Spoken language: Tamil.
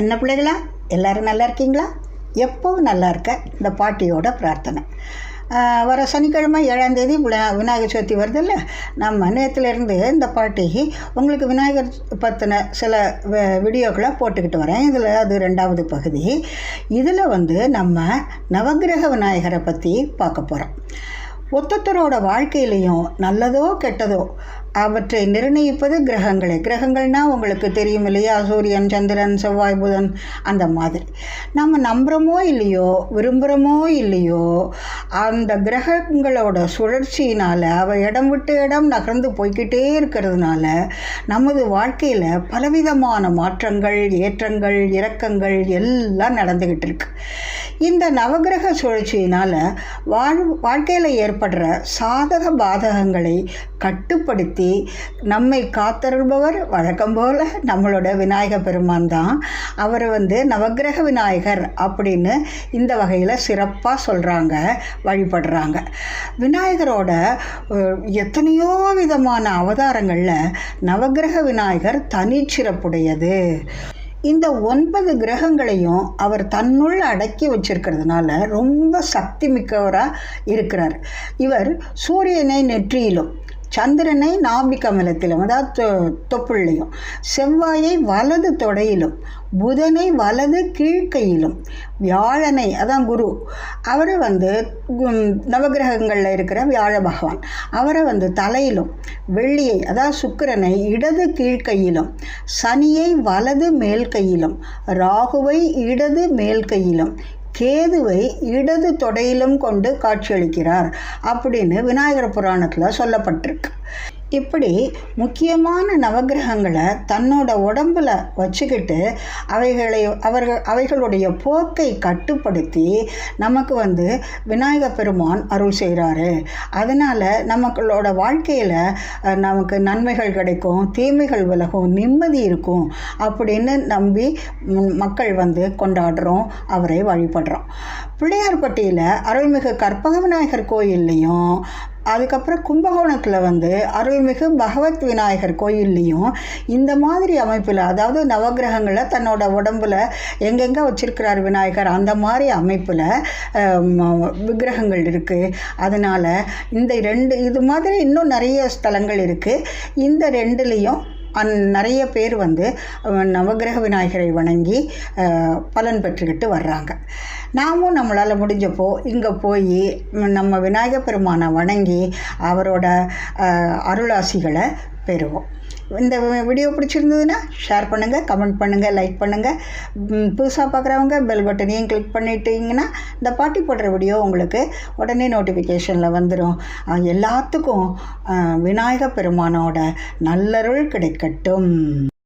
என்ன பிள்ளைகளா? எல்லோரும் நல்லா இருக்கீங்களா? எப்போவும் நல்லா இருக்க. இந்த பாட்டியோட பிரார்த்தனை. வர சனிக்கிழமை ஏழாம் தேதி விநாயகர் சதுர்த்தி வருதுல்ல? நம்ம நேற்றுலேருந்து இந்த பாட்டி உங்களுக்கு விநாயகர் பற்றின சில வீடியோக்களை போட்டுக்கிட்டு வரேன். இதில் அது ரெண்டாவது பகுதி. இதில் வந்து நம்ம நவக்கிரக விநாயகரை பற்றி பார்க்க போகிறோம் ஒத்தத்தரோட வாழ்க்கையிலையும் நல்லதோ கெட்டதோ அவற்றை நிர்ணயிப்பது கிரகங்களே. கிரகங்கள்னால் உங்களுக்கு தெரியும் இல்லையா? சூரியன் சந்திரன் செவ்வாய் புதன் அந்த மாதிரி. நம்ம நம்புகிறோமோ இல்லையோ விரும்புகிறோமோ இல்லையோ அந்த கிரகங்களோட சுழற்சியினால் அவ இடம் விட்டு இடம் நகர்ந்து போய்கிட்டே இருக்கிறதுனால நமது வாழ்க்கையில் பலவிதமான மாற்றங்கள் ஏற்றங்கள் இறக்கங்கள் எல்லாம் நடந்துக்கிட்டு இருக்கு. இந்த நவகிரக சுழற்சியினால் வாழ் வாழ்க்கையில் ஏற்படுற சாதக பாதகங்களை கட்டுப்படுத்தி நம்மை காத்தருள்பவர் வழக்கம் போல் நம்மளோட விநாயக பெருமான் தான். அவர் வந்து நவக்கிரக விநாயகர் அப்படின்னு இந்த வகையில் சிறப்பாக சொல்கிறாங்க வழிபடுறாங்க. விநாயகரோட எத்தனையோ விதமான அவதாரங்களில் நவக்கிரக விநாயகர் தனிச்சிறப்புடையது. இந்த ஒன்பது கிரகங்களையும் அவர் தன்னுள் அடக்கி வச்சிருக்கிறதுனால ரொம்ப சக்தி மிக்கவராக இருக்கிறார். இவர் சூரியனை நெற்றியிலும் சந்திரனை நாபி கமலத்திலும் அதாவது தொ- தொப்புள்ளையும் செவ்வாயை வலது தொடையிலும் புதனை வலது கீழ்க்கையிலும் வியாழனை அதான் குரு அவரை வந்து நவகிரகங்களில் நவக்கிரகங்களில் இருக்கிற வியாழ பகவான் அவரை வந்து தலையிலும் வெள்ளியை அதாவது சுக்கிரனை இடது கீழ்க்கையிலும் சனியை வலது மேல் கையிலும் ராகுவை இடது மேல் கையிலும் கேதுவை இடது தொடையிலும் கொண்டு காட்சியளிக்கிறார் அப்படின்னு விநாயகர் புராணத்தில் சொல்லப்பட்டிருக்கு. இப்படி முக்கியமான நவக்கிரகங்களை தன்னோட உடம்புல வச்சுக்கிட்டு அவைகளை அவர்கள் அவைகளுடைய போக்கை கட்டுப்படுத்தி நமக்கு வந்து விநாயக பெருமான் அருள் செய்கிறாரு அதனால் நமக்களோட வாழ்க்கையில் நமக்கு நன்மைகள் கிடைக்கும் தீமைகள் விலகும் நிம்மதி இருக்கும் அப்படின்னு நம்பி மக்கள் வந்து கொண்டாடுறோம் அவரை வழிபடுறோம். பிள்ளையார்பட்டியில் அருள்மிகு கற்பக விநாயகர் கோயில்லையும் அதுக்கப்புறம் கும்பகோணத்தில் வந்து அருள்மிகு பகவத் விநாயகர் கோயில்லையும் இந்த மாதிரி அமைப்பில் அதாவது நவக்கிரகங்களை தன்னோட உடம்புல எங்கெங்கே வச்சுருக்கிறார் விநாயகர் அந்த மாதிரி அமைப்பில் விக்கிரகங்கள் இருக்குது அதனால் இந்த ரெண்டு இது மாதிரி இன்னும் நிறைய ஸ்தலங்கள் இருக்குது இந்த ரெண்டுலேயும் அந் நிறைய பேர் வந்து நவகிரக நவக்கிரக விநாயகரை வணங்கி பலன் பெற்றுக்கிட்டு வர்றாங்க. நாமும் நம்மளால் முடிஞ்சப்போ இங்கே போய் நம்ம விநாயகர் பெருமானை வணங்கி அவரோட அருளாசிகளை பெறுவோம். இந்த வீடியோ பிடிச்சிருந்ததுன்னா ஷேர் பண்ணுங்கள் கமெண்ட் பண்ணுங்கள் லைக் பண்ணுங்கள் புதுசாக பார்க்குறவங்க பெல் பட்டனையும் கிளிக் பண்ணிட்டீங்கன்னா இந்த பாட்டி போடுற வீடியோ உங்களுக்கு உடனே நோட்டிஃபிகேஷனில் வந்துடும் எல்லாத்துக்கும் அஹ், விநாயகப் பெருமானோட நல்லருள் கிடைக்கட்டும்.